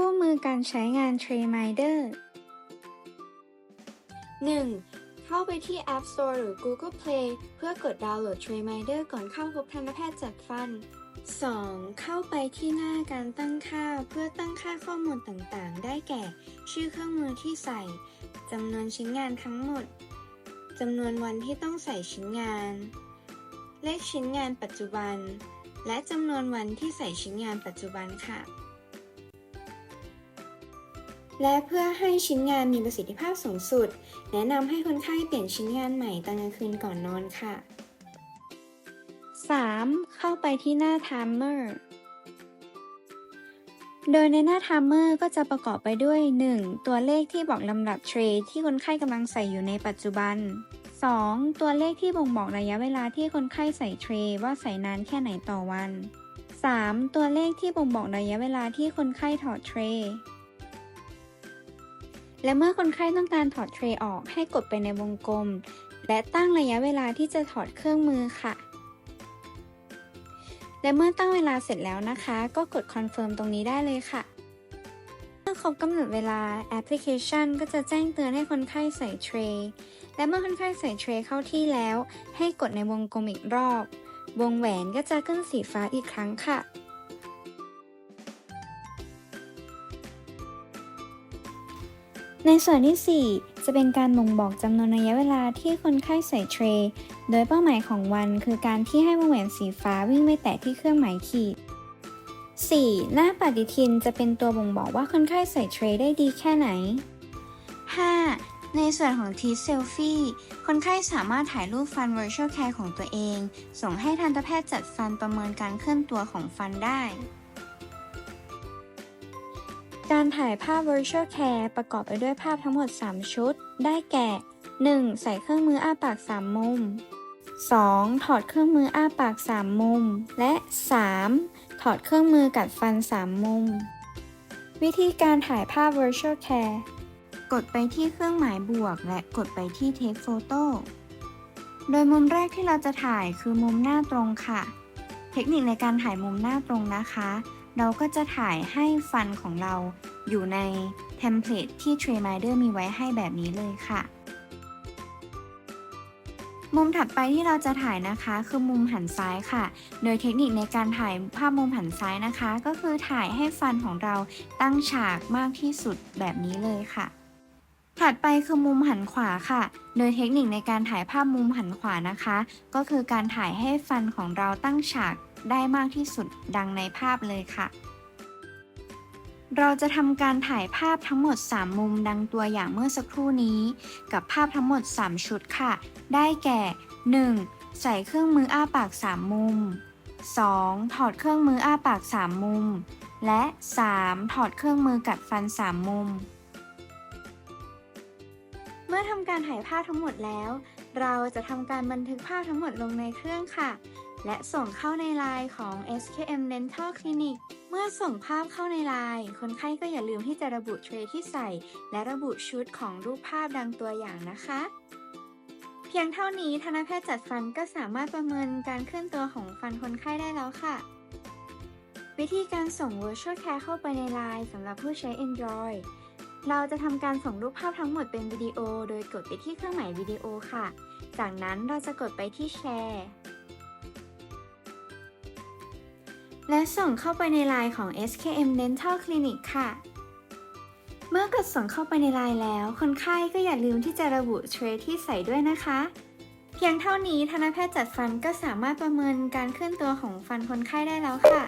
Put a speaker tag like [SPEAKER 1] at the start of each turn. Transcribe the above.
[SPEAKER 1] คู่มือการใช้งาน Trayminder
[SPEAKER 2] 1. เข้าไปที่ App Store หรือ Google Play เพื่อกดดาวน์โหลด Trayminder ก่อนเข้าพบทันตแพทย์จัดฟัน
[SPEAKER 1] 2. เข้าไปที่หน้าการตั้งค่าเพื่อตั้งค่าข้อมูลต่างๆ ได้แก่ ชื่อเครื่องมือที่ใส่ จำนวนชิ้นงานทั้งหมด จำนวนวันที่ต้องใส่ชิ้นงาน เลขชิ้นงานปัจจุบัน และจำนวนวันที่ใส่ชิ้นงานปัจจุบันค่ะ และเพื่อให้ชิ้นงานมีประสิทธิภาพสูงสุด แนะนำให้คนไข้เปลี่ยนชิ้นงานใหม่ตอนกลางคืนก่อนนอนค่ะ 3. เข้าไปที่หน้า Timer โดยในหน้า Timer ก็จะประกอบไปด้วย 1. ตัวเลขที่บอกลำดับเทรดที่คนไข้กำลังใส่อยู่ในปัจจุบัน 2. ตัวเลขที่บ่งบอกระยะเวลาที่คนไข้ใส่เทรว่าใส่นานแค่ไหนต่อวัน 3. ตัวเลขที่บ่งบอกระยะเวลาที่คนไข้ถอดเทร และเมื่อคนไข้ต้องการถอดเทรออกให้กดไปในวงกลม และตั้งระยะเวลาที่จะถอดเครื่องมือค่ะ และเมื่อตั้งเวลาเสร็จแล้วนะคะ ก็กดคอนเฟิร์มตรงนี้ได้เลยค่ะ เมื่อครบกำหนดเวลาแอปพลิเคชัน ก็จะแจ้งเตือนให้คนไข้ใส่เทรและเมื่อคนไข้ใส่เทรเข้าที่แล้ว ให้กดในวงกลมอีกรอบ วงแหวนก็จะขึ้นสีฟ้าอีกครั้งค่ะ ในส่วนที่ 4 จะเป็นการบ่งบอกจำนวนระยะเวลาที่คนไข้ใส่เทรย์โดยเป้าหมายของวันคือการที่ให้วงแหวนสีฟ้าวิ่งไปแตะที่เครื่องหมายขีด 4. หน้าปฏิทินจะเป็นตัวบ่งบอกว่าคนไข้ใส่เทรย์ได้ดีแค่ไหน 5. ในส่วนของทีเซลฟี่คนไข้สามารถถ่ายรูปฟัน Virtual Care ของตัวเอง ส่งให้ทันตแพทย์จัดฟันประเมินการเคลื่อนตัวของฟันได้ การถ่ายภาพ Virtual Care ประกอบไปด้วยภาพทั้งหมด 3 ชุด ได้แก่ 1. ใส่เครื่องมืออ้าปาก 3 มุม 2. ถอดเครื่องมืออ้าปาก 3 มุม และ 3. ถอดเครื่องมือกัดฟัน 3 มุม วิธีการถ่ายภาพ Virtual Care กดไปที่เครื่องหมายบวก และกดไปที่ Take Photo โดยมุมแรกที่เราจะถ่ายคือมุมหน้าตรงค่ะ เทคนิคในการถ่ายมุมหน้าตรงนะคะ เราก็จะถ่ายให้ฟันของเราอยู่ในเทมเพลตที่ t r a y m i d e r มีไว้ให้แบบนี้เลยค่ะ มุมถัดไปที่เราจะถ่ายนะคะคือมุมหันซ้ายค่ะ โดยเทคนิคในการถ่ายภาพมุมหันซ้ายนะคะ ก็คือถ่ายให้ฟันของเราตั้งฉากมากที่สุดแบบนี้เลยค่ะถัดไปคือมุมหันขวาค่ะ โดยเทคนิคในการถ่ายภาพมุมหันขวานะคะ ก็คือการถ่ายให้ฟันของเราตั้งฉาก ได้มากที่สุดดังในภาพเลยค่ะ เราจะทำการถ่ายภาพทั้งหมด 3 มุมดังตัวอย่างเมื่อสักครู่นี้ กับภาพทั้งหมด 3 ชุดค่ะ ได้แก่ 1. ใส่เครื่องมืออ้าปาก 3 มุม 2. ถอดเครื่องมืออ้าปาก 3 มุม และ 3. ถอดเครื่องมือกัดฟัน 3 มุม เมื่อทำการถ่ายภาพทั้งหมดแล้ว เราจะทำการบันทึกภาพทั้งหมดลงในเครื่องค่ะ และส่งเข้าในไลน์ของ SKM Dental Clinic เมื่อส่งภาพเข้าในไลน์คนไข้ก็อย่าลืมที่จะระบุเทรย์ที่ใส่ และระบุชุดของรูปภาพดังตัวอย่างนะคะ เพียงเท่านี้ทันตแพทย์จัดฟันก็สามารถประเมินการเคลื่อนตัวของฟันคนไข้ได้แล้วค่ะ วิธีการส่ง Virtual Care เข้าไปในไลน์สำหรับผู้ใช้ Android เราจะทำการส่งรูปภาพทั้งหมดเป็นวิดีโอ โดยกดไปที่เครื่องหมายวิดีโอค่ะ จากนั้นเราจะกดไปที่แชร์ และส่งเข้าไปในไลน์ของ SKM Dental Clinic ค่ะ เมื่อกดส่งเข้าไปในไลน์แล้ว คนไข้ก็อย่าลืมที่จะระบุเทรย์ที่ใส่ด้วยนะคะ เพียงเท่านี้ทันตแพทย์จัดฟันก็สามารถประเมินการเคลื่อนตัวของฟันคนไข้ได้แล้วค่ะ